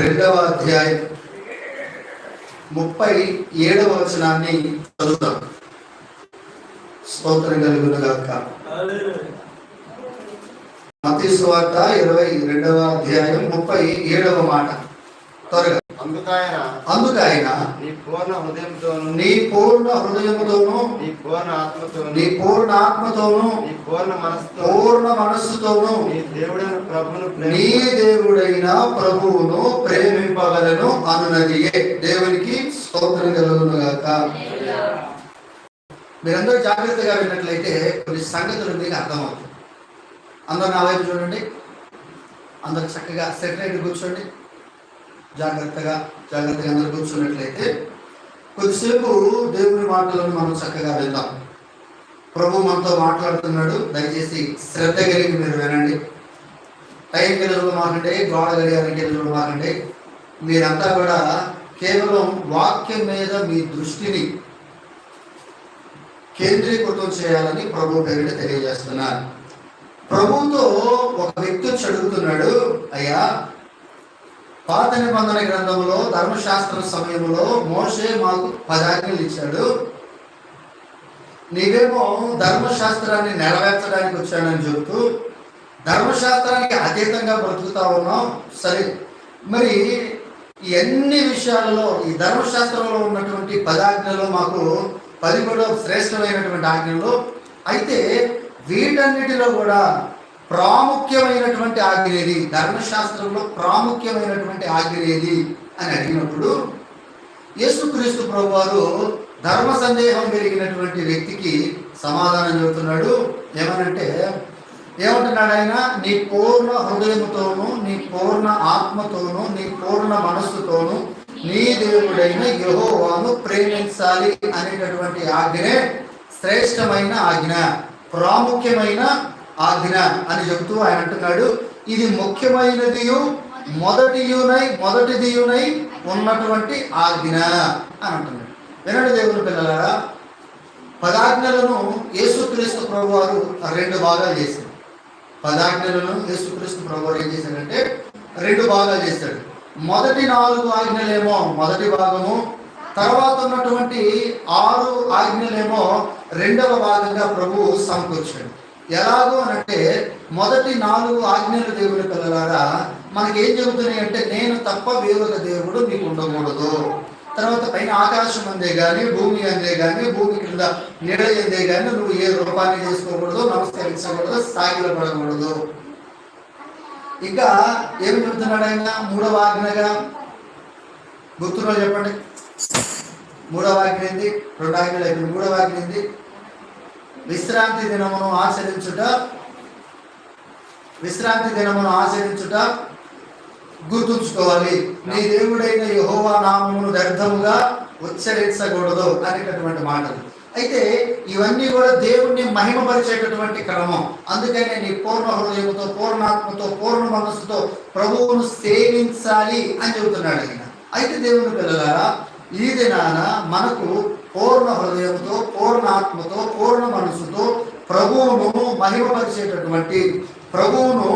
రెండవ అధ్యాయం ముప్పై ఏడవ వచనాన్ని చదువుతాం స్తోత్రం కలుగును గాక. మతీ సువార్త ఇరవై రెండవ అధ్యాయం ముప్పై ఏడవ మాట. త్వరగా. అందుకాయన అందుకు ఆయన నీ పూర్ణ హృదయంతోను నీ పూర్ణ హృదయముతోను నీ పూర్ణ ఆత్మతోను నీ పూర్ణ ఆత్మతోను నీ పూర్ణ మనసుతో పూర్ణ మనస్సుతోను నీ దేవుడైన ప్రభును నీ దేవుడైన ప్రభువును ప్రేమింపగలను అనునదియే. దేవునికి స్తోత్రం కలుగును గాక. మీరందరూ జాగ్రత్తగా విన్నట్లయితే కొన్ని సంగతులు మీకు అర్థమవుతాయి. అందరూ నా వైపు చూడండి. అందరు చక్కగా సెటరైట్ కూర్చోండి. జాగ్రత్తగా జాగ్రత్తగా అందరూ కూర్చున్నట్లయితే కొద్దిసేపు దేవుని మాటలను మనం చక్కగా విందాం. ప్రభు మనతో మాట్లాడుతున్నాడు. దయచేసి శ్రద్ధ కలిగి మీరు వినండి. టైం గెలుచుడు మాకండి గోడ గడియారం గెలుచుడు మాకండి మీరంతా కూడా కేవలం వాక్యం మీద మీ దృష్టిని కేంద్రీకృతం చేయాలని ప్రభు పేరిట తెలియజేస్తున్నారు. ప్రభుతో ఒక వ్యక్తి వచ్చి అడుగుతున్నాడు అయ్యా పాత నిబంధన గ్రంథంలో ధర్మశాస్త్ర సమయంలో మోషే మాకు పదాజ్ఞలు ఇచ్చాడు. నీవేమో ధర్మశాస్త్రాన్ని నెరవేర్చడానికి వచ్చానని చెబుతూ ధర్మశాస్త్రానికి అతీతంగా బ్రతుకుతా ఉన్నాం సరే మరి ఎన్ని విషయాలలో ఈ ధర్మశాస్త్రంలో ఉన్నటువంటి పదాజ్ఞలు మాకు పది శ్రేష్టమైనటువంటి ఆజ్ఞలు? అయితే వీటన్నిటిలో కూడా ప్రాముఖ్యమైనటువంటి ఆజ్ఞ ఏది? ధర్మశాస్త్రంలో ప్రాముఖ్యమైనటువంటి ఆజ్ఞ అని అడిగినప్పుడు యేసుక్రీస్తు ప్రభు వారు ధర్మ సందేహం పెరిగినటువంటి వ్యక్తికి సమాధానం చెబుతున్నాడు. ఏమనంటే ఏమంటున్నాడు ఆయన? నీ పూర్ణ హృదయంతోనూ నీ పూర్ణ ఆత్మతోనూ నీ పూర్ణ మనస్సుతోనూ నీ దేవుడైన యహోవాను ప్రేమించాలి అనేటటువంటి ఆజ్ఞనే శ్రేష్టమైన ఆజ్ఞ. ప్రాముఖ్యమైన ఆజ్ఞ అని చెబుతూ ఆయన అంటున్నాడు. ఇది ముఖ్యమైనదియు మొదటియునై మొదటిదియునై ఉన్నటువంటి ఆజ్ఞ అని అంటున్నాడు. వినండి దేవుని పిల్లలారా పదాజ్ఞలను యేసుక్రీస్తు ప్రభు వారు రెండు భాగాలు చేశారు. పదాజ్ఞలను యేసుక్రీస్తు ప్రభు వారు ఏం చేశాడంటే రెండు భాగాలు చేశాడు. మొదటి నాలుగు ఆజ్ఞలేమో మొదటి భాగము తర్వాత ఉన్నటువంటి ఆరు ఆజ్ఞలేమో రెండవ భాగంగా ప్రభు సమకూర్చాడు. ఎలాగో అనంటే మొదటి నాలుగు ఆజ్ఞలు దేవుడు పిల్లలారా మనకి ఏం చెబుతున్నాయి అంటే నేను తప్ప వేరొక దేవుడు మీకు ఉండకూడదు. తర్వాత పైన ఆకాశం అందే కానీ భూమి అందే కానీ భూమి కింద నీడ అందే కానీ నువ్వు ఏ రూపాన్ని చేసుకోకూడదు నమస్కరించకూడదు సాగిల పడకూడదు. ఇంకా ఏమి చెబుతున్నాడు ఆయన? మూడవ ఆజ్ఞగా? గుర్తులో చెప్పండి. మూడవ ఆజ్ఞ ఏంది? రెండు ఆజ్ఞలు అయిపోయింది మూడవ ఆజ్ఞ ఏంది? విశ్రాంతి దినమును ఆచరించుట. విశ్రాంతి దినమును ఆచరించుట గుర్తుంచుకోవాలి. నీ దేవుడైన యహోవా నామమును వ్యర్థముగా ఉచ్చరించకూడదు అనేటటువంటి మాటలు. అయితే ఇవన్నీ కూడా దేవుణ్ణి మహిమపరిచేటటువంటి క్రమం. అందుకనే నీ పూర్ణ హృదయంతో పూర్ణాత్మతో పూర్ణ మనస్సుతో ప్రభువును సేవించాలి అని చెబుతున్నాడు ఆయన. అయితే దేవుని పిల్లలారా ఈ దినాన మనకు పూర్ణ హృదయంతో పూర్ణ ఆత్మతో పూర్ణ మనసుతో ప్రభువును మహిమపరిచేటటువంటి ప్రభువును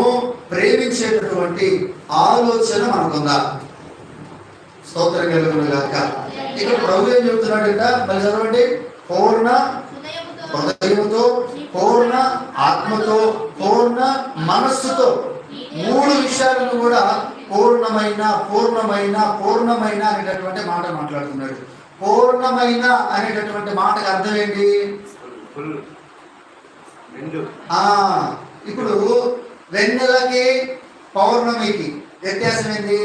ప్రేమించేటటువంటి ఆలోచన మనకుందా? స్తోత్రం కలుగును గాక. ఇక్కడ ప్రభు ఏం చెబుతున్నాడంట? మళ్ళీ చదవండి. పూర్ణ హృదయంతో పూర్ణ ఆత్మతో పూర్ణ మనస్సుతో మూడు విషయాలను కూడా పూర్ణమైన పూర్ణమైన పూర్ణమైన అనేటటువంటి మాట మాట్లాడుతున్నాడు. పూర్ణమైన అనేటటువంటి మాటకు అర్థం ఏంటి? ఇప్పుడు వెన్నెలకి పౌర్ణమికి వ్యత్యాసం ఏంటి?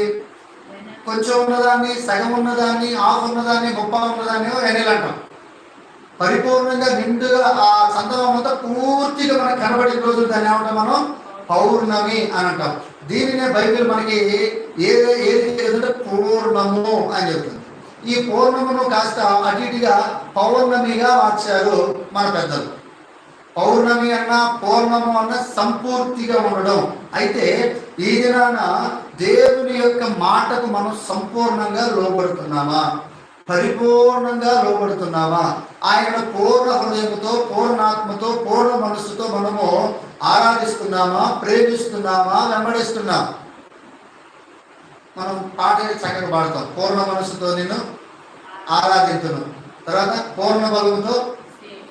కొంచెం ఉన్నదాన్ని సగం ఉన్నదాన్ని ఆఫ్ ఉన్నదాన్ని ముప్పా ఉన్నదాన్ని వెన్నెల అంటాం. పరిపూర్ణంగా నిండుగా ఆ సందర్భం అంతా పూర్తిగా మనకు కనబడే రోజులు దాన్ని ఏమంటాం మనం? పౌర్ణమి అని అంటాం. దీనినే బైబిల్ మనకి ఏ ఏది ఏదంటే పూర్ణము అని చెప్తుంది. ఈ పౌర్ణమును కాస్త అటు ఇటుగా పౌర్ణమిగా మార్చారు మన పెద్దలు. పౌర్ణమి అన్న పౌర్ణము అన్న సంపూర్తిగా ఉండడం. అయితే ఈ దినాన దేవుని యొక్క మాటకు మనం సంపూర్ణంగా లోబడుతున్నామా? పరిపూర్ణంగా లోబడుతున్నామా? ఆయన పూర్ణ హృదయంతో పూర్ణాత్మతో పూర్ణ మనస్సుతో మనము ఆరాధిస్తున్నామా ప్రేమిస్తున్నామా వెంబడిస్తున్నామా? మనం పాట చక్కగా పాడతాం. పూర్ణ మనసుతో నేను ఆరాధించును తర్వాత పూర్ణ బలంతో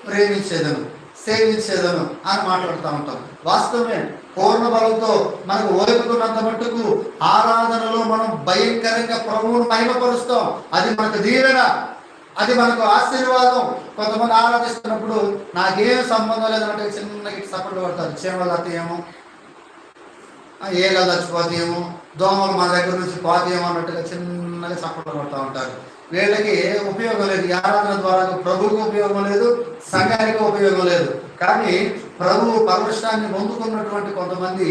ప్రేమించేదను సేవించేదను అని మాట్లాడుతూ ఉంటాం. వాస్తవమే పూర్ణ బలంతో మనకు ఓపుకున్నంత మట్టుకు ఆరాధనలో మనం భయంకరంగా ప్రభువును మహిమపరుస్తాం. అది మనకు దీవెన అది మనకు ఆశీర్వాదం. కొంతమంది ఆరాధిస్తున్నప్పుడు నాకేం సంబంధం లేదంటే చిన్న ఇటు సపోర్ట్ పడతారు. చీమలు అత్తయేమో ఏగలు చచ్చిపోతాయేమో దోమలు మా దగ్గర నుంచి పోతాయేమో అన్నట్టుగా చిన్నగా సపోర్ట్ పడుతూ ఉంటారు. వీళ్ళకి ఉపయోగం లేదు. ఆరాధన ద్వారా ప్రభువుకు ఉపయోగం లేదు సంఘానికి ఉపయోగం లేదు. కానీ ప్రభు పరమృష్టాన్ని పొందుకున్నటువంటి కొంతమంది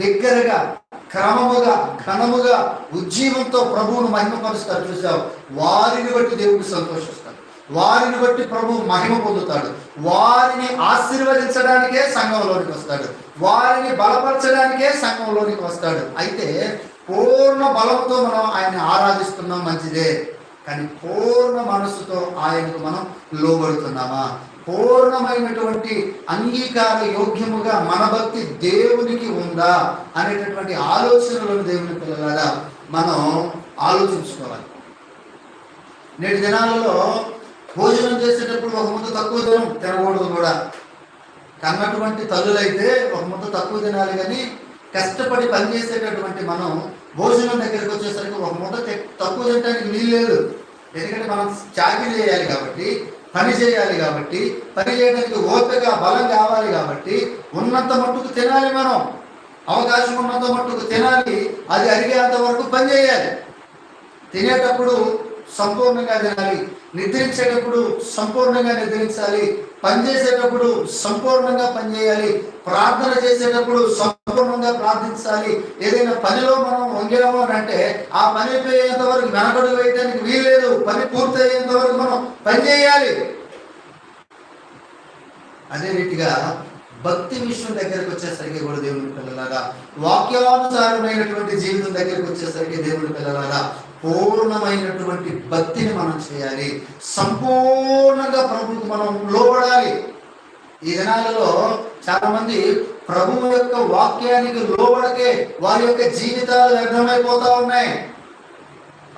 దగ్గరగా క్రమముగా ఘనముగా ఉజ్జీవంతో ప్రభువును మహిమపరుస్తారు. చూసావు? వారిని బట్టి దేవుడికి సంతోషిస్తారు వారిని బట్టి ప్రభు మహిమ పొందుతాడు. వారిని ఆశీర్వదించడానికే సంఘంలోనికి వస్తాడు. వారిని బలపరచడానికే సంఘంలోనికి వస్తాడు. అయితే పూర్ణ బలంతో మనం ఆయన ఆరాధిస్తున్నాం మంచిదే. కానీ పూర్ణ మనస్సుతో ఆయనకు మనం లోబడుతున్నామా? పూర్ణమైనటువంటి అంగీకార యోగ్యముగా మన భక్తి దేవునికి ఉందా అనేటటువంటి ఆలోచనలను దేవుని పిల్లలాగా మనం ఆలోచించుకోవాలి. నేటి దినాలలో భోజనం చేసేటప్పుడు ఒక ముద్ద తక్కువ తినం తినకూడదు కూడా. కన్నటువంటి తల్లులైతే ఒక ముద్ద తక్కువ తినాలి కానీ కష్టపడి పనిచేసేటటువంటి మనం భోజనం దగ్గరికి వచ్చేసరికి ఒక ముద్ద తక్కువ తినడానికి వీలు లేదు. ఎందుకంటే మనం చాకరీ చేయాలి కాబట్టి పని చేయాలి కాబట్టి పని చేయడానికి ఓపిక బలం కావాలి కాబట్టి ఉన్నంత మట్టుకు తినాలి మనం. అవకాశం ఉన్నంత మట్టుకు తినాలి. అది అరిగేంత వరకు పని చేయాలి. తినేటప్పుడు సంపూర్ణంగా తినాలి. నిద్రించేటప్పుడు సంపూర్ణంగా నిద్రించాలి పనిచేసేటప్పుడు సంపూర్ణంగా పనిచేయాలి ప్రార్థన చేసేటప్పుడు సంపూర్ణంగా ప్రార్థించాలి. ఏదైనా పనిలో మనం వంగాము అని అంటే ఆ పని అయిపోయేంత వరకు వెనకడుగు వేయడానికి వీల్లేదు పని పూర్తి అయ్యేంత వరకు మనం పని చేయాలి. అదే రీతిగా భక్తి విషయం దగ్గరకు వచ్చేసరికి కూడా దేవుని పిల్లలాగా వాక్యానుసారమైనటువంటి జీవితం దగ్గరకు వచ్చేసరికి దేవుని పిల్లలాగా పూర్ణమైనటువంటి భక్తిని మనం చేయాలి. సంపూర్ణంగా ప్రభువుకు మనం లోబడాలి. ఈ దినాలలో చాలామంది ప్రభువు యొక్క వాక్యానికి లోబడకే వారి యొక్క జీవితాలు వ్యర్థమైపోతా ఉన్నాయి.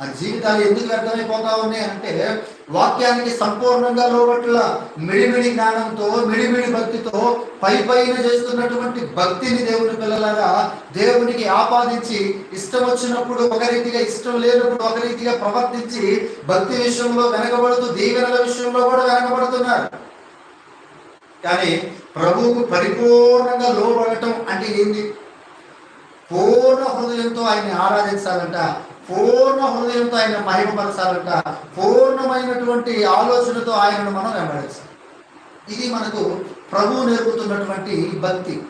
ఆ జీవితాలు ఎందుకు వ్యర్థమైపోతా ఉన్నాయి అంటే వాక్యానికి సంపూర్ణంగా లోబట్ల మిడిమిడి జ్ఞానంతో మిడిమిడి భక్తితో పై పైన చేస్తున్నటువంటి భక్తిని దేవుని పిల్లలారా దేవునికి ఆపాదించి ఇష్టం వచ్చినప్పుడు ఒక రీతిగా ఇష్టం లేనప్పుడు ఒక రీతిగా ప్రవర్తించి భక్తి విషయంలో వెనకబడుతూ దీవెనల విషయంలో కూడా వెనకబడుతున్నారు. కానీ ప్రభువుకు పరిపూర్ణంగా లోబడటం అంటే ఏంది? పూర్ణ హృదయంతో ఆయన్ని ఆరాధించాలంట. పూర్ణ హృదయంతో ఆయన మహిమపరచాలంట. పూర్ణమైనటువంటి ఆలోచనతో ఆయనను మనం వెంబడించాలి. ఇది మనకు ప్రభువు నేర్పుతున్నటువంటి భక్తి.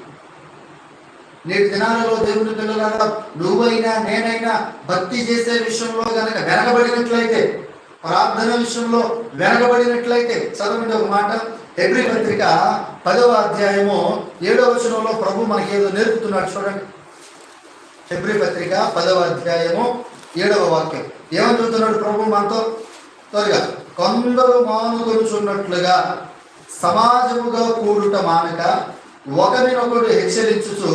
నేటి దినాలలో దేవుని పిల్లలారా నువ్వైనా నేనైనా భక్తి చేసే విషయంలో కనుక వెనకబడినట్లయితే ప్రార్థన విషయంలో వెనకబడినట్లయితే చదవండి ఒక మాట. ఎబ్రి పత్రిక పదవ అధ్యాయము ఏడవ వచనంలో ప్రభు మనకి ఏదో నేర్పుతున్నాడు చూడండి. ఫిబ్రి పత్రిక పదవ అధ్యాయము ఏడవ వాక్యం. ఏమని చెబుతున్నాడు ప్రభు మనతో? త్వరగా కొందరు మానుకొనుచున్నట్లుగా సమాజముగా కూడుట మానక ఒకరినొకరు హెచ్చరించుచు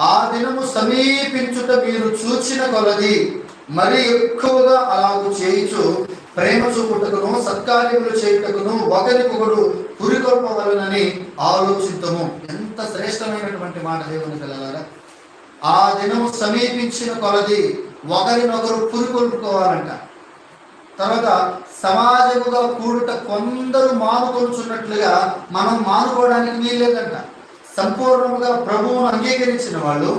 ఆ దినము సమీపించుట మీరు చూచిన కొలది మరి ఎక్కువగా అలాగూ చేయుచు ప్రేమ చూపుటకును సత్కార్యములు చేయుటకును ఒకరికొకడు పురికొల్పవలనని ఆలోచించము ఎంత శ్రేష్టమైనటువంటి మాట దేవుని పిల్లలారా. ఆ దినము సమీపించిన కొలది ఒకరినొకరు పురికొల్పుకోవాలంట తర్వాత సమాజముగా కూడుట కొందరు మానుకొలుచున్నట్లుగా మనం మానుకోవడానికి వీల్లేదంట సంపూర్ణముగా ప్రభువును అంగీకరించిన వాళ్ళు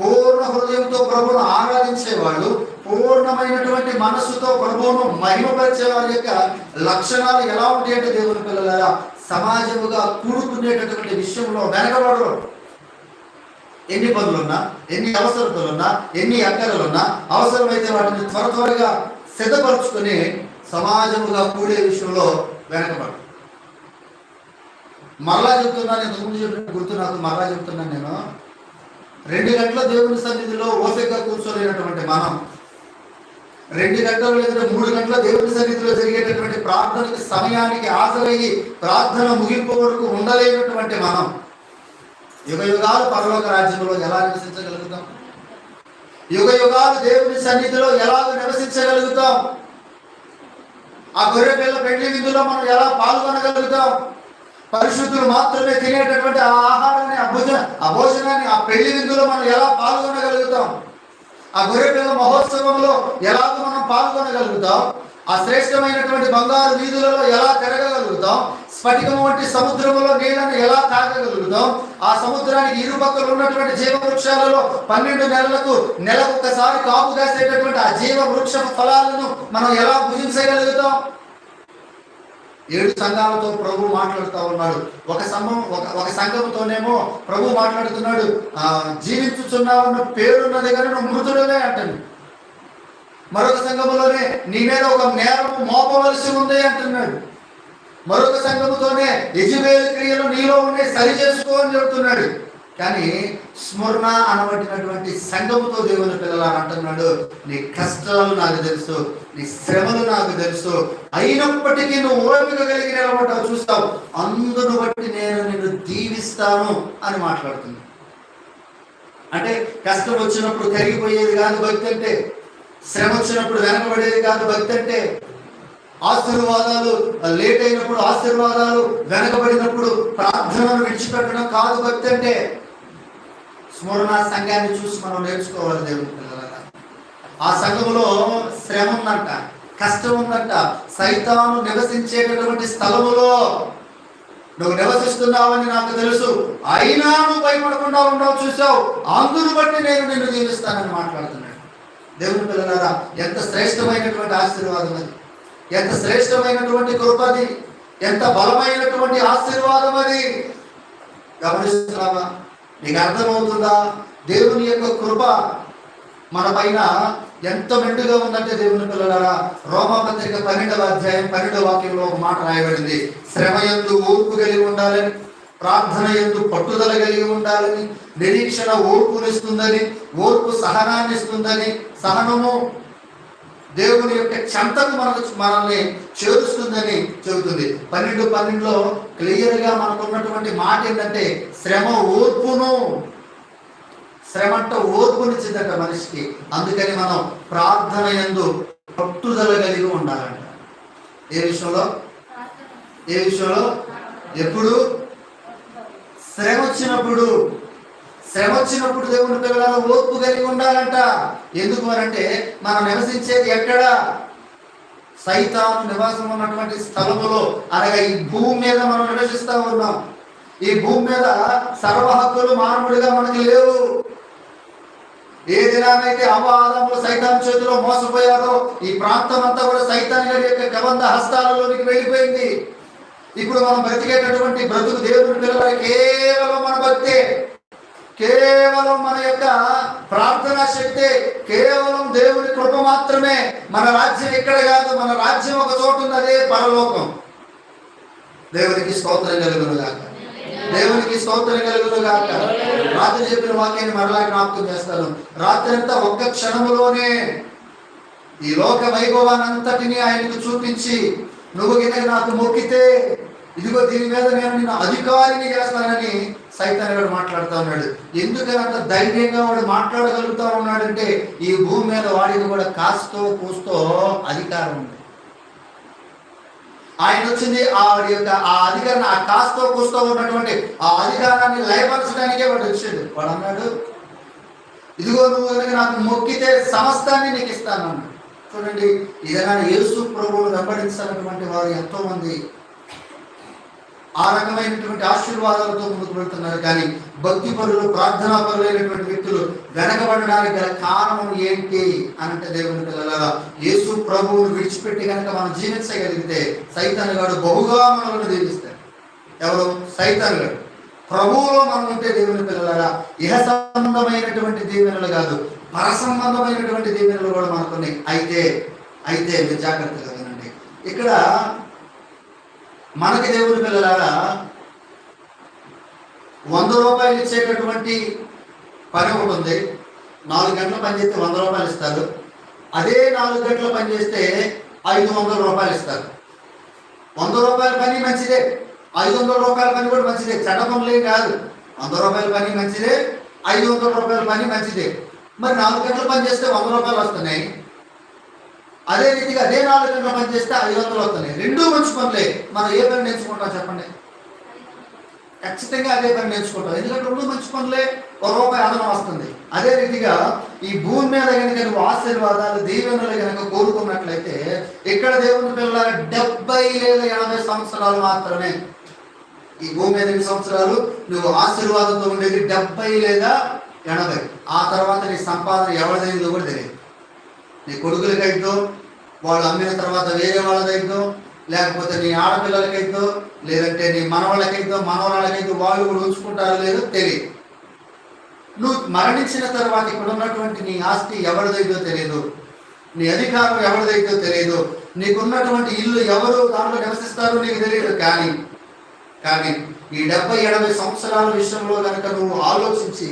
పూర్ణ హృదయంతో ప్రభువును ఆరాధించే వాళ్ళు పూర్ణమైనటువంటి మనస్సుతో ప్రభువును మహిమపరిచే వారి యొక్క లక్షణాలు ఎలా ఉంటాయంటే దేవుని పిల్లలారా సమాజముగా కూడుకునేటటువంటి విషయంలో వెనకబడరు. ఎన్ని పనులున్నా ఎన్ని అవసరతలున్నా ఎన్ని అక్కరలున్నా అవసరమైతే వాటిని త్వర త్వరగా సిద్ధపరచుకుని సమాజముగా కూడే విషయంలో వెనకబడు. మరలా చెప్తున్నాను ఇంతకుముందు చెప్పిన గుర్తు నాకు మరలా చెప్తున్నాను నేను. రెండు గంటల దేవుని సన్నిధిలో ఓపికగా కూర్చోలేనటువంటి మనం రెండు గంటలు లేదా మూడు గంటల దేవుని సన్నిధిలో జరిగేటటువంటి ప్రార్థనకి సమయానికి హాజరయ్యి ప్రార్థన ముగింపు వరకు ఉండలేనటువంటి మనం యుగ యుగాలు పరలోక రాజ్యంలో ఎలా నివసించగలుగుతాం? యుగ యుగాలు దేవుని సన్నిధిలో ఎలా నివసించగలుగుతాం? ఆ గొర్రె పిల్ల పెళ్ళి విందులో మనం ఎలా పాల్గొనగలుగుతాం? పరిశుద్ధులు మాత్రమే తినేటటువంటి ఆ ఆహారాన్ని ఆ భోజన ఆ భోజనాన్ని ఆ పెళ్ళి విందులో మనం ఎలా పాల్గొనగలుగుతాం? ఆ గొర్రె పిల్ల మహోత్సవంలో ఎలాగో మనం పాల్గొనగలుగుతాం? ఆ శ్రేష్టమైనటువంటి బంగారు వీధులలో ఎలా తిరగగలుగుతాం? స్ఫటికం వంటి సముద్రములో నీళ్ళను ఎలా తాగగలుగుతాం? ఆ సముద్రానికి ఇరుపక్కలు ఉన్నటువంటి జీవ వృక్షాలలో పన్నెండు నెలలకు నెలకు ఒకసారి కాపు కాసేటటువంటి ఆ జీవ వృక్ష ఫలాలను మనం ఎలా భుజించగలుగుతాం ఏడు సంఘాలతో ప్రభు మాట్లాడుతూ ఉన్నాడు. ఒక సంఘం ఒక ఒక సంఘంతోనేమో ప్రభు మాట్లాడుతున్నాడు. ఆ జీవించుచున్నావన్న పేరున్న దగ్గర నువ్వు మృతుడమే అంటాడు మరొక సంఘములోనే నీ మీద ఒక నేరము మోపవలసి ఉంది అంటున్నాడు. మరొక సంఘముతోనే యజువేలు క్రియలు నీలో ఉండే సరి చేసుకో అని చెబుతున్నాడు. కానీ స్మరణ అనబడినటువంటి సంఘముతో దేవుని పిల్లలు అంటున్నాడు. నీ కష్టాలు నాకు తెలుసు నీ శ్రమలు నాకు తెలుసు. అయినప్పటికీ నువ్వు ఓపిక కలిగి నిలబడ్డావు చూస్తావు. అందును బట్టి నేను నిన్ను దీవిస్తాను అని మాట్లాడుతుంది. అంటే కష్టం వచ్చినప్పుడు కరిగిపోయేది కాదు భక్తి అంటే శ్రమ వచ్చినప్పుడు వెనకబడేది కాదు భక్తి అంటే ఆశీర్వాదాలు లేట్ అయినప్పుడు ఆశీర్వాదాలు వెనకబడినప్పుడు ప్రార్థనను విడిచిపెట్టడం కాదు భక్తి అంటే. స్మరణ సంఘాన్ని చూసి మనం నేర్చుకోవాలి దేవుని పిల్లలారా. ఆ సంఘములో శ్రమ ఉందంట కష్టం ఉందంట. సైతాను నివసించేటటువంటి స్థలములో నువ్వు నివసిస్తున్నావని నాకు తెలుసు. అయినా నువ్వు భయపడకుండా ఉండవు చూసావు? అందును బట్టి నేను నిన్ను జీవిస్తానని మాట్లాడుతున్నాను. దేవుని పిల్లలారా ఎంత శ్రేష్టమైనటువంటి ఆశీర్వాదం అది. ఎంత శ్రేష్టమైనటువంటి కృపది ఎంత బలమైనటువంటి ఆశీర్వాదం అది. గమనిస్తున్నామా నీకు అర్థమవుతుందా? దేవుని యొక్క కృప మన పైన ఎంత మెండుగా ఉందంటే దేవుని పిల్లలారా రోమపత్రిక పన్నెండవ అధ్యాయం పన్నెండవ వాక్యంలో ఒక మాట రాయబడింది. శ్రమ ఎందు ఓర్పు కలిగి ఉండాలని ప్రార్థన ఎందు పట్టుదల కలిగి ఉండాలని నిరీక్షణ ఓర్పునిస్తుందని ఓర్పు సహనాన్ని ఇస్తుందని సహనము దేవుని యొక్క చెంతకు మనకు మనల్ని చేరుస్తుందని చెబుతుంది. పన్నెండు పన్నెండులో క్లియర్గా మనకు ఉన్నటువంటి మాట ఏంటంటే శ్రమ ఓర్పును శ్రమ అంటే ఓర్పునిచ్చిందట మనిషికి. అందుకని మనం ప్రార్థన ఎందు పట్టుదల కలిగి ఉండాలంట. ఏ విషయంలో? ఏ విషయంలో? ఎప్పుడు? శ్రమ వచ్చినప్పుడు. శ్రమ వచ్చినప్పుడు దేవుని పిల్లలను ఓర్పు కలిగి ఉండాలంట. ఎందుకు అనంటే మనం నివసించేది ఎక్కడ? సైతాను నివాసం ఉన్నటువంటి స్థలములో అనగా ఈ భూమి మీద మనం నివసిస్తూ ఉన్నాం. ఈ భూమి మీద సర్వ హక్కులు మానవుడిగా మనకి లేవు. ఏ దినానైతే అవాదంలో సైతాన్ చేతిలో మోసపోయారో ఈ ప్రాంతం అంతా కూడా సైతాన్ గారి యొక్క కబంధ హస్తాలలోనికి వెళ్ళిపోయింది. ఇప్పుడు మనం బ్రతికేటటువంటి బ్రతుకు దేవుని పిల్లల కేవలం మన భక్తే. కేవలం మన యొక్క ప్రార్థనా శక్తి కేవలం దేవుని కృప మాత్రమే మన రాజ్యం ఇక్కడ కాదు మన రాజ్యం ఒక చోటు ఉంది అదే పరలోకం. దేవునికి స్తోత్రం కలుగును గాక దేవునికి స్తోత్రం కలుగును గాక రాత్రి చెప్పిన వాక్యాన్ని మరలా జ్ఞాపకం చేస్తాను. రాత్రి అంతా ఒక్క క్షణములోనే ఈ లోక వైభవానంతటిని ఆయనకు చూపించి నువ్వు గినక నాకు మొక్కితే ఇదిగో దీని మీద నేను నిన్ను అధికారిని చేస్తానని సైతాన్ గారు మాట్లాడుతూ ఉన్నాడు. ఎందుకని అంత ధైర్యంగా వాడు మాట్లాడగలుగుతా ఉన్నాడంటే ఈ భూమి మీద వాడికి కూడా కాస్తో కూస్తో అధికారం ఉంది. ఆయన వచ్చింది ఆవిడ యొక్క ఆ అధికారాన్ని ఆ కాస్తో కూస్తో ఉన్నటువంటి ఆ అధికారాన్ని లయపరచడానికే వాడు వచ్చాడు. వాడు అన్నాడు ఇదిగో నువ్వు కనుక నాకు మొక్కితే సమస్తాన్ని నీకు ఇస్తాను అన్నాడు. చూడండి ఏదైనా యేసు ప్రభువులు వెంబడించాలన్నటువంటి వారు ఎంతో మంది ఆ రకమైనటువంటి ఆశీర్వాదాలతో ముందుకు వెళ్తున్నారు. కానీ భక్తి పరులు ప్రార్థనా పరులైనటువంటి వ్యక్తులు వెనకబడడానికి గల కారణం ఏంటి అనంటే దేవుని పిల్లలారా యేసు ప్రభువును విడిచిపెట్టి కనుక మనం జీవించగలిగితే సైతాన్ గారు బహుగా మనల్ని దీవిస్తాడు. ఎవరు? సైతాన్ గారు ప్రభువులో మనం ఉంటే దేవుని పిల్లలారా ఇహ సంబంధమైనటువంటి దీవెనలు కాదు పర సంబంధమైనటువంటి దీవెనలు కూడా మనకున్నాయి. అయితే అయితే జాగ్రత్తగా వినండి. ఇక్కడ మనకి దేవుని పిల్లలారా వంద రూపాయలు ఇచ్చేటటువంటి పని ఒకటి ఉంది. నాలుగు గంటలు పనిచేస్తే వంద రూపాయలు ఇస్తారు. అదే నాలుగు గంటలు పనిచేస్తే ఐదు వందల రూపాయలు ఇస్తారు. వంద రూపాయల పని మంచిదే. ఐదు వందల రూపాయల పని కూడా మంచిదే. చెడ్డ పనులే కాదు. వంద రూపాయల పని మంచిదే. ఐదు వందల రూపాయల పని మంచిదే. మరి నాలుగు గంటలు పని చేస్తే వంద రూపాయలు వస్తున్నాయి. అదే రీతిగా నేను నాలుగు పనిచేస్తే పని చేస్తే ఐదు వందలు వస్తున్నాయి రెండూ మంచి పనులే. మనం ఏ పని నేర్చుకుంటాం చెప్పండి? ఖచ్చితంగా అదే పని నేర్చుకుంటాం ఎందుకంటే రెండు మంచి పనులే ఒక రూపాయి ఆదరణ వస్తుంది. అదే రీతిగా ఈ భూమి మీద కనుక నువ్వు ఆశీర్వాదాలు దీవెనలు కనుక కోరుకున్నట్లయితే ఇక్కడ దేవుని పిల్లల డెబ్బై లేదా ఎనభై సంవత్సరాలు మాత్రమే. ఈ భూమి మీద ఎన్ని సంవత్సరాలు? నువ్వు ఆశీర్వాదంతో ఉండేది డెబ్బై లేదా ఎనభై. ఆ తర్వాత నీ సంపాదన ఎవరిదైందో కూడా తెలియదు. నీ కొడుకులకైతో వాళ్ళు అమ్మిన తర్వాత వేరే వాళ్ళదైతో లేకపోతే నీ ఆడపిల్లలకైతో లేదంటే నీ మనవాళ్ళకైతో మనవరాళ్ళకైతో వాళ్ళు కూడా ఉంచుకుంటారో లేదో తెలియదు. నువ్వు మరణించిన తర్వాత ఇక్కడ ఉన్నటువంటి నీ ఆస్తి ఎవరిదైతో తెలియదు నీ అధికారం ఎవరిదైతే తెలియదు నీకున్నటువంటి ఇల్లు ఎవరు దాంట్లో నివసిస్తారో నీకు తెలియదు కానీ కానీ ఈ డెబ్బై ఎనభై సంవత్సరాల విషయంలో కనుక నువ్వు ఆలోచించి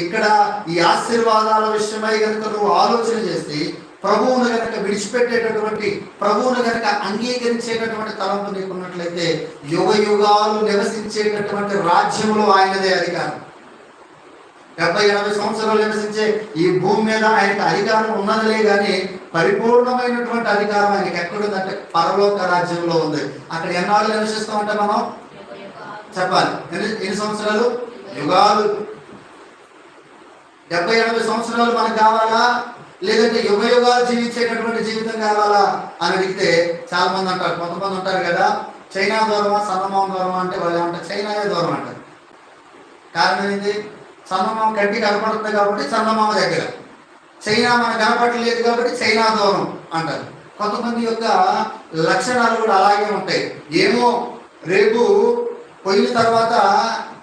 ఇక్కడ ఈ ఆశీర్వాదాల విషయమై కనుక నువ్వు ఆలోచన చేసి ప్రభువును కనుక విడిచిపెట్టేటటువంటి ప్రభువును కనుక అంగీకరించేటటువంటి తలంపు నీకున్నట్లయితే యుగ యుగాలు నివసించేటటువంటి రాజ్యంలో ఆయనదే అధికారం. డెబ్బై ఎనభై సంవత్సరాలు నివసించే ఈ భూమి మీద ఆయనకు అధికారం ఉన్నదిలే కానీ పరిపూర్ణమైనటువంటి అధికారం ఆయనకి ఎక్కడుందంటే పరలోక రాజ్యంలో ఉంది. అక్కడ ఎన్నాళ్ళు నివసిస్తామంటే మనం? చెప్పాలి. ఎన్ని ఎన్ని సంవత్సరాలు? యుగాలు. డెబ్బై ఎనభై సంవత్సరాలు మనకు కావాలా? లేదంటే యుగయుగాలు జీవించేటటువంటి జీవితం కావాలా అని అడిగితే చాలా మంది అంటారు. కొంతమంది ఉంటారు కదా చైనా దూరమా సన్నమామ దూరమా అంటే వాళ్ళు ఏమంటారు? చైనాయే దూరం అంటారు. కారణం ఏంటి చందమామ కంటికి కనపడుతుంది కాబట్టి చందమామ దగ్గర. చైనా మనకు కనపడలేదు కాబట్టి చైనా దూరం అంటారు. కొంతమంది యొక్క లక్షణాలు కూడా అలాగే ఉంటాయి. ఏమో రేపు పోయిన తర్వాత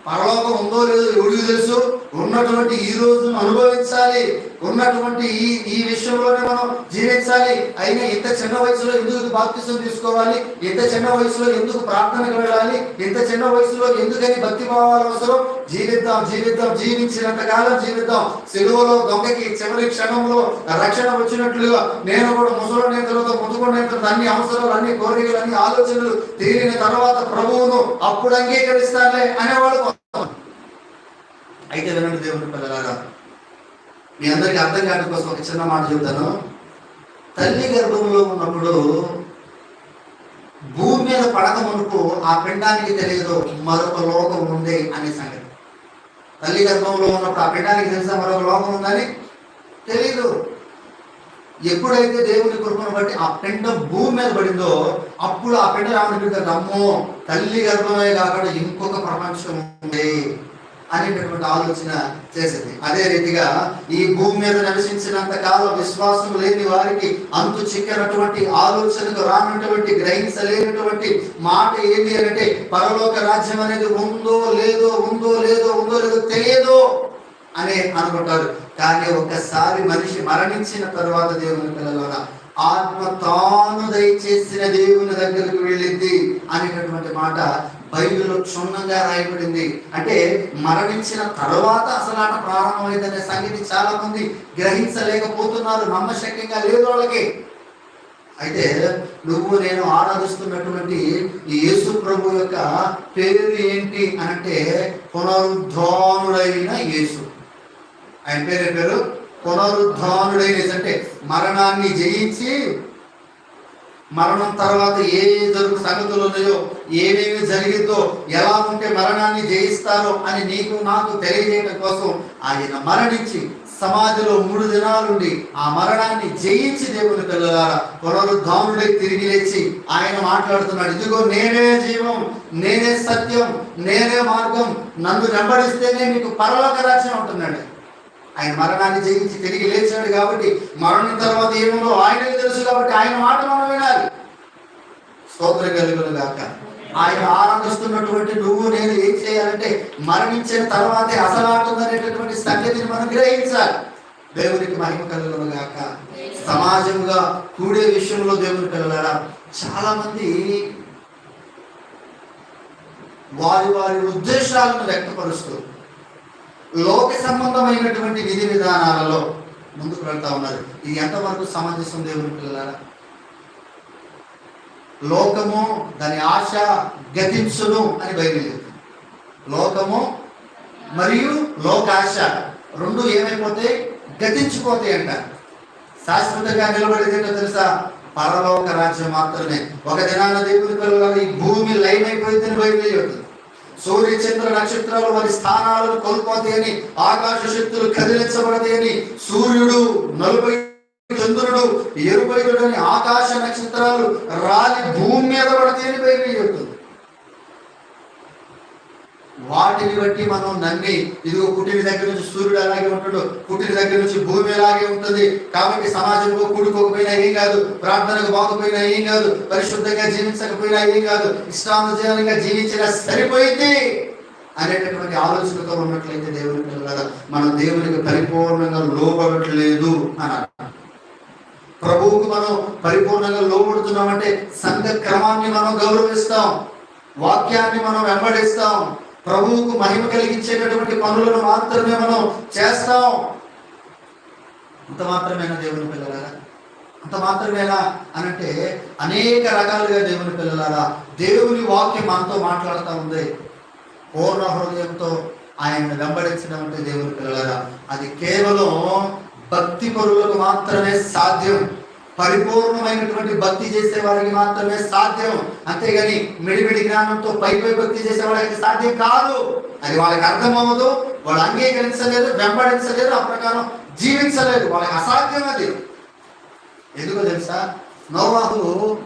పరలోకం ఉందో లేదో ఎవరికి తెలుసు. ఉన్నటువంటి ఈ రోజును అనుభవించాలి. ఉన్నటువంటి ఈ ఈ విషయంలోనే మనం జీవించాలి. అయినా ఇంత చిన్న వయసులో ఎందుకు బాప్తిసం తీసుకోవాలి? ఇంత చిన్న వయసులో ఎందుకు ప్రార్థనకు వెళ్ళాలి? ఇంత చిన్న వయసులో ఎందుకని భక్తి భావాలు అవసరం? జీవిద్దాం జీవిద్దాం జీవించినంత కాలం జీవిద్దాం. సెలవులో దొంగకి చివరి క్షణంలో రక్షణ వచ్చినట్లుగా నేను కూడా ముసలి నేతలతో ముదుగు నేతలతో అన్ని అవసరాలు అన్ని కోరికలు అన్ని ఆలోచనలు తీరిన తర్వాత ప్రభువును అప్పుడు అంగీకరిస్తానులే అనేవాడు అయితే వినండి దేవుని పిల్లలారా మీ అందరికీ అర్థం కావడం కోసం ఒక చిన్న మాట చెబుతాను. తల్లి గర్భంలో ఉన్నప్పుడు భూమి మీద పడక మునుపు ఆ పిండానికి తెలియదు మరొక లోకం ఉంది అనే సంగతి. తల్లి గర్భంలో ఉన్నప్పుడు ఆ పిండానికి తెలిసిన మరొక లోకం ఉందని? తెలియదు ఎప్పుడైతే దేవుని కృపను బట్టి ఆ పిండం భూమి మీద పడిందో అప్పుడు ఆ పిండ ఏమనిపించారు అమ్మో తల్లి గర్భమే కాకుండా ఇంకొక ప్రపంచం ఉంది. అనేటటువంటి ఆలోచన చేసింది. అదే రీతిగా ఈ భూమి మీద నివసించినంత కాలం విశ్వాసం లేని వారికి అంతు చిక్కనటువంటి ఆలోచనకు రానటువంటి గ్రహించలేనటువంటి మాట ఏంటి అంటే పరలోక రాజ్యం అనేది ఉందో లేదో ఉందో లేదో ఉందో లేదో తెలియదో అని అనుకుంటారు. కానీ ఒకసారి మనిషి మరణించిన తర్వాత దేవుని పిల్లల ఆత్మ తాను దయచేసిన దేవుని దగ్గరకు వెళ్ళింది అనేటటువంటి మాట బైబిల్లో క్షుణ్ణంగా రాయబడింది. అంటే మరణించిన తర్వాత అసలు ఆట ప్రారంభమైందనే సంగతి చాలా మంది గ్రహించలేకపోతున్నారు నమ్మశక్యంగా లేదు వాళ్ళకి. అయితే నువ్వు నేను ఆరాధిస్తున్నటువంటి ఈ యేసు ప్రభు యొక్క పేరు ఏంటి అంటే పునరుద్ధానుడైన యేసు. ఆయన పేరు పేరు? పునరుద్ధానుడైన యేసు. అంటే మరణాన్ని జయించి మరణం తర్వాత ఏ జరుగు సంగతులు ఉన్నాయో ఏమేమి జరిగిందో ఎలా ఉంటే మరణాన్ని జయిస్తారో అని నీకు నాకు తెలియజేయడం కోసం ఆయన మరణించి సమాధిలో మూడు దినాలుండి ఆ మరణాన్ని జయించి దేవుని పిల్లలారా పునరుద్ధానుడై తిరిగి లేచి ఆయన మాట్లాడుతున్నాడు. ఇదిగో నేనే జీవం నేనే సత్యం నేనే మార్గం. నన్ను వెంబడిస్తేనే మీకు పరలోక రాజ్యం ఉంటుందండి. ఆయన మరణాన్ని జయించి తిరిగి లేచాడు కాబట్టి మరణం తర్వాత ఏముందో ఆయనకు తెలుసు కాబట్టి ఆయన మాట మనం వినాలి. స్తోత్ర కలుగును గాక. ఆయన ఆనందిస్తున్నటువంటి నువ్వు నేను ఏం చేయాలంటే మరణించిన తర్వాతే అసలాడుతుందనేటటువంటి సంగతిని మనం గ్రహించాలి. దేవునికి మహిమ కలుగును గాక. సమాజంగా కూడే విషయంలో దేవుని పిల్లలారా చాలా మంది వారి వారి ఉద్దేశాలను వ్యక్తపరుస్తూ లోక సంబంధమైనటువంటి విధి విధానాలలో ముందుకు వెళ్తా ఉన్నారు. ఇది ఎంతవరకు సమంజసం దేవుని పిల్లలారా? లోకము దాని ఆశ గతించును అని బైబిల్ చెప్తుంది. లోకము మరియు లోకాశ రెండు ఏమైపోతాయి? అంట. శాశ్వతంగా నిలబడేది ఏంటో తెలుసా? పరలోక రాజ్యం మాత్రమే. ఒక దినాన దేవుని పిల్లల ఈ భూమి లైన్ అయిపోయిందని బయలుదేరుతుంది సూర్య చంద్ర నక్షత్రాలు వారి స్థానాలను కోల్పోతాయని ఆకాశ శక్తులు కదిలించబడతాయని సూర్యుడు నలభై చంద్రుడు ఎరుపై ఆకాశ నక్షత్రాలు రాలి భూమి మీద పడతాయని బయలుదేరుతుంది వాటిని బట్టి మనం నమ్మి ఇదిగో పుట్టిన దగ్గర నుంచి సూర్యుడు అలాగే ఉంటాడు పుట్టిన దగ్గర నుంచి భూమి అలాగే ఉంటుంది. కాబట్టి సమాజంలో కూడుకోకపోయినా ఏం కాదు ప్రార్థనకు బాగుపోయినా ఏం కాదు పరిశుద్ధంగా జీవించకపోయినా ఏం కాదు ఇష్టానుజీవనంగా జీవించినా సరిపోయింది అనేటటువంటి ఆలోచనతో ఉన్నట్లయితే దేవునికి కదా మనం దేవునికి పరిపూర్ణంగా లోబడట్లేదు అని ప్రభువుకు మనం పరిపూర్ణంగా లోబడుతున్నామంటే సంఘ క్రమాన్ని మనం గౌరవిస్తాం వాక్యాన్ని మనం వెంబడిస్తాం ప్రభువుకు మహిమ కలిగించేటటువంటి పనులను మాత్రమే మనం చేస్తాం. అంత మాత్రమేనా దేవుని పిల్లలారా? అంత మాత్రమేనా అనంటే అనేక రకాలుగా దేవుని పిల్లలారా దేవుని వాక్యం మనతో మాట్లాడుతూ ఉంది. పూర్ణ హృదయంతో ఆయన్ని వెంబడించడం అంటే దేవుని పిల్లలారా అది కేవలం భక్తి పరులకు మాత్రమే సాధ్యం. పరిపూర్ణమైనటువంటి భక్తి చేసే వారికి మాత్రమే సాధ్యం. అంతేగాని మిడిమిడి జ్ఞానంతో పై పై భక్తి చేసే వాళ్ళకి సాధ్యం కాదు. అది వాళ్ళకి అర్థం అవ్వదు వాళ్ళు అంగీకరించలేరు వెంబడించలేరు ఆ ప్రకారం జీవించలేరు వాళ్ళకి అసాధ్యం అది. ఎందుకో తెలుసా? నోవాహు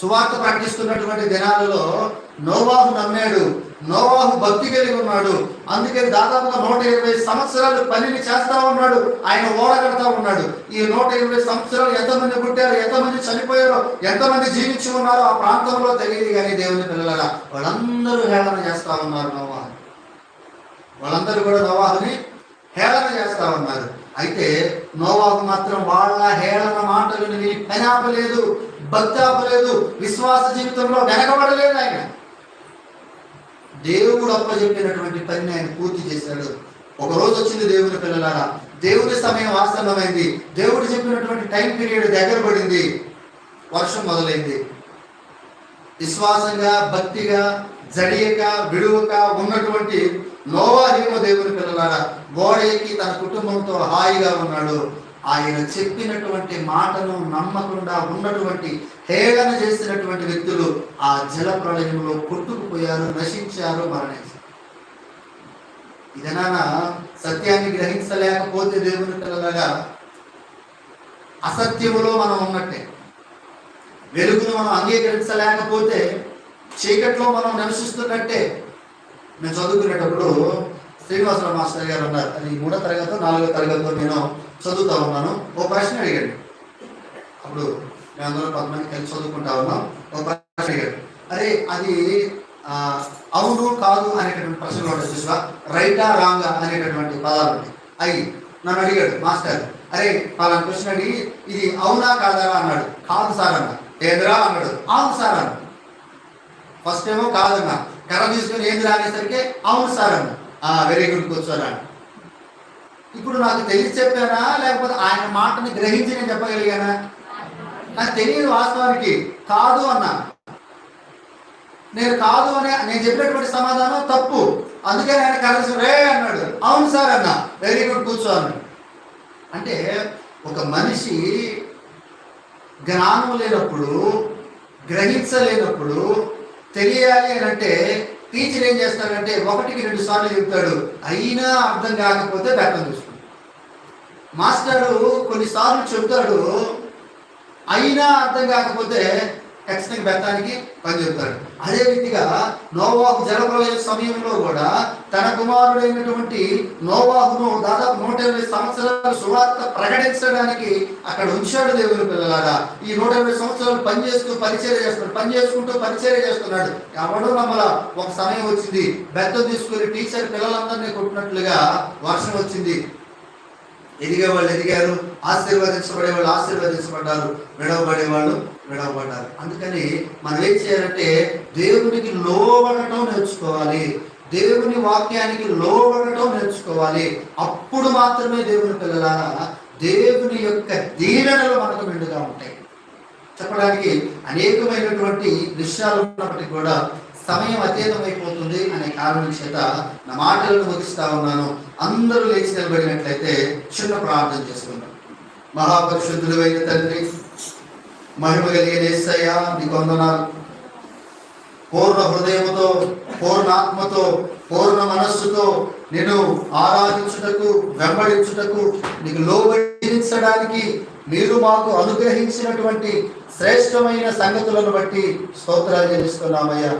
సువార్త ప్రకటిస్తున్నటువంటి దినాలలో నోవాహు నమ్మాడు నోవాహు భక్తి కలిగి ఉన్నాడు. అందుకే దాదాపుగా నూట ఇరవై సంవత్సరాలు పనిని చేస్తా ఉన్నాడు ఆయన ఓడగడతా ఉన్నాడు. ఈ నూట ఇరవై సంవత్సరాలు ఎంతమంది పుట్టారు ఎంతమంది చనిపోయారో ఎంతమంది జీవించి ఉన్నారో ఆ ప్రాంతంలో తెలియదు కానీ దేవుని పిల్లల వాళ్ళందరూ హేళన చేస్తా ఉన్నారు నోవాహు వాళ్ళందరూ కూడా నోవాహుని హేళన చేస్తా ఉన్నారు. అయితే నోవాహు మాత్రం వాళ్ళ హేళన మాటలు విని పని ఆపలేదు భక్తి ఆపలేదు విశ్వాస జీవితంలో వెనకబడలేదు ఆయన. దేవుడు అప్పచెప్పినటువంటి పనిని ఆయన పూర్తి చేశాడు. ఒక రోజు వచ్చింది దేవుని పిల్లలారా. దేవుడి సమయం ఆసన్నమైంది దేవుడు చెప్పినటువంటి టైం పీరియడ్ దగ్గర పడింది. వర్షం మొదలైంది. విశ్వాసంగా భక్తిగా జడియక విడువక ఉన్నటువంటి నోవాహేమో దేవుని పిల్లలారా గోడకి తన కుటుంబంతో హాయిగా ఉన్నాడు. ఆయన చెప్పినటువంటి మాటను నమ్మకుండా ఉన్నటువంటి హేళన చేసినటువంటి వ్యక్తులు ఆ జల ప్రళయంలో కొట్టుకుపోయారు నశించారు మరణించారు. ఇదనా సత్యాన్ని గ్రహించలేకపోతే దేవుని తెల్లగా అసత్యములో మనం ఉన్నట్టే. వెలుగును మనం అంగీకరించలేకపోతే చీకట్లో మనం నివసిస్తున్నట్టే. నేను చదువుకునేటప్పుడు శ్రీనివాసరావు మాస్టర్ గారు ఉన్నారు. అది మూడో తరగతి నాలుగో తరగతిలో నేను చదువుతా ఉన్నాను. ఓ ప్రశ్న అడిగాడు. అప్పుడు మేమందరం కొంతమంది కలిసి చదువుకుంటా ఉన్నాం. ఓ ప్రశ్న అడిగాడు అరే అది అవును కాదు అనేటటువంటి ప్రశ్నలు ఉంటాయి చూసా రైటా రాంగా అనేటటువంటి పదాలు ఉంటాయి అవి నన్ను అడిగాడు మాస్టర్ అరే పలానా క్వశ్చన్ అడిగి ఇది అవునా కాదా అన్నాడు. కాదు సార్ అన్న. ఏందిరా అన్నాడు. అవును సార్ అన్న. ఫస్ట్ ఏమో కాదన్నా. కర్ర తీసుకొని ఏంది రానేసరికి అవును సార్ అన్న. వెరీ గుడ్ కూర్చోరా. ఇప్పుడు నాకు తెలిసి చెప్పానా? లేకపోతే ఆయన మాటని గ్రహించి నేను చెప్పగలిగానా? నాకు తెలియదు వాస్తవానికి. కాదు అన్నా. నేను కాదు అని నేను చెప్పినటువంటి సమాధానం తప్పు. అందుకే ఆయన కలిసి రే అన్నాడు. అవును సార్ అన్న. వెరీ గుడ్ కూర్చో అన్నాడు. అంటే ఒక మనిషి జ్ఞానం లేనప్పుడు గ్రహించలేనప్పుడు తెలియాలి అని అంటే టీచర్ ఏం చేస్తాడంటే ఒకటికి రెండు సార్లు చెప్తాడు. అయినా అర్థం కాకపోతే బెట్టం చూసుకుంటాడు. మాస్టరు కొన్నిసార్లు చెప్తాడు అయినా అర్థం కాకపోతే ఖచ్చితంగా బెత్తానికి పని చెప్తాడు అదే రీతిగా నోవాహు జలప్రలయ సమయంలో కూడా తన కుమారుడైనటువంటి నోవాహును దాదాపు నూట ఇరవై సంవత్సరాలు సువార్త ప్రకటించడానికి అక్కడ ఉంచాడు దేవుని పిల్లలారా. ఈ నూట ఇరవై సంవత్సరాలు పని చేస్తూ పరిచయం చేస్తున్నాడు పని చేసుకుంటూ పరిచయం చేస్తున్నాడు. ఎవడో నమ్మల ఒక సమయం వచ్చింది. బెత్తం తీసుకుని టీచర్ పిల్లలందరినీ కొట్టినట్లుగా వర్షం వచ్చింది. ఎదిగే వాళ్ళు ఎదిగారు ఆశీర్వదించబడే వాళ్ళు ఆశీర్వదించబడ్డారు విడవబడే వాళ్ళు విడవబడ్డారు. అందుకని మనం ఏం చేయాలంటే దేవునికి లోబడటం నేర్చుకోవాలి. దేవుని వాక్యానికి లోబడటం నేర్చుకోవాలి. అప్పుడు మాత్రమే దేవుని పిల్లలారా దేవుని యొక్క దీనలు మనకు మెండుగా ఉంటాయి. చెప్పడానికి అనేకమైనటువంటి విషయాలు ఉన్నప్పటికీ కూడా సమయం అతీతమైపోతుంది అనే కారణం చేత నా మాటలను ముగిస్తా ఉన్నాను. అందరూ లేచి నిలబడినట్లయితే చిన్న ప్రార్థన చేసుకుంటాం మహాపరిశుద్ధుడు అయిన తండ్రి మహిమ కలిగిన యేసయ్య నీకు వందనాలు. పూర్ణ హృదయముతో పూర్ణాత్మతో పూర్ణ మనస్సుతో నేను ఆరాధించుటకు వెంబడించుటకు నీకు లోబడించడానికి మీరు మాకు అనుగ్రహించినటువంటి శ్రేష్టమైన సంగతులను బట్టి స్తోత్రాలు చేస్తున్నామయ్యా